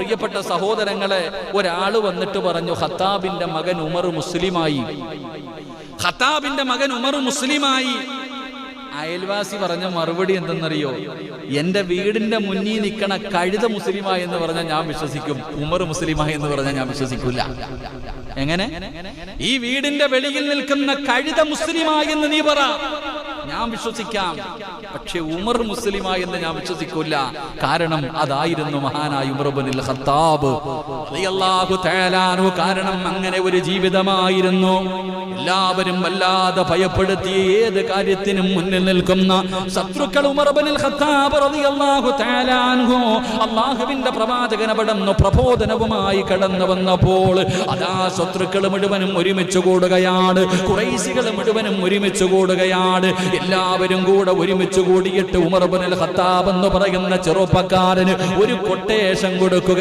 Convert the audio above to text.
പ്രിയപ്പെട്ട സഹോദരങ്ങളെ ഒരാൾ വന്നിട്ട് പറഞ്ഞു ഹത്താബിന്റെ മകൻ ഉമർ മുസ്ലിമായി. ഹത്താബിന്റെ മകൻ ഉമർ മുസ്ലിമായി. അയൽവാസി പറഞ്ഞ മറുപടി എന്തെന്നറിയോ? എന്റെ വീടിന്റെ മുന്നിൽ നിൽക്കണ കഴുത മുസ്ലിമായി എന്ന് പറഞ്ഞാൽ ഞാൻ വിശ്വസിക്കും. ഉമർ മുസ്ലിമായി എന്ന് പറഞ്ഞാൽ ഞാൻ വിശ്വസിക്കില്ല എങ്ങനെ? ഈ വീടിന്റെ വെളിയിൽ നിൽക്കുന്ന കഴുത മുസ്ലിമായി എന്ന് നീ പറ. ഞാൻ വിശ്വസിക്കാം. പക്ഷെ ഉമർ മുസ്ലിമായി എന്ന് ഞാൻ വിശ്വസിക്കില്ല കാരണം അതായിരുന്നു മഹാനായ ഉമർബുനിൽ ഖത്താബ് കാരണം അങ്ങനെ ഒരു ജീവിതമായിരുന്നു. എല്ലാവരും വല്ലാതെ ഭയപ്പെടുത്തിയ ഏത് കാര്യത്തിനും മുന്നിൽ നിൽക്കുന്ന ശത്രുക്കൾ ഉമർബനിൽ ഖത്താബ് അള്ളാഹുവിന്റെ പ്രവാചകൻ പടന്ന് പ്രബോധനവുമായി കടന്നു വന്നപ്പോൾ അതാ ശത്രുക്കൾ മുഴുവനും ഒരുമിച്ച് കൂടുകയാണ്. കുറൈശികൾ മുഴുവനും ഒരുമിച്ച് കൂടുകയാണ്. എല്ലാവരും കൂടെ ഒരുമിച്ച് കൂടിയിട്ട് ഉമർബുനൽ ഖത്താബ് എന്ന് പറയുന്ന ചെറുപ്പക്കാരന് ഒരു കൊട്ടേഷൻ കൊടുക്കുക.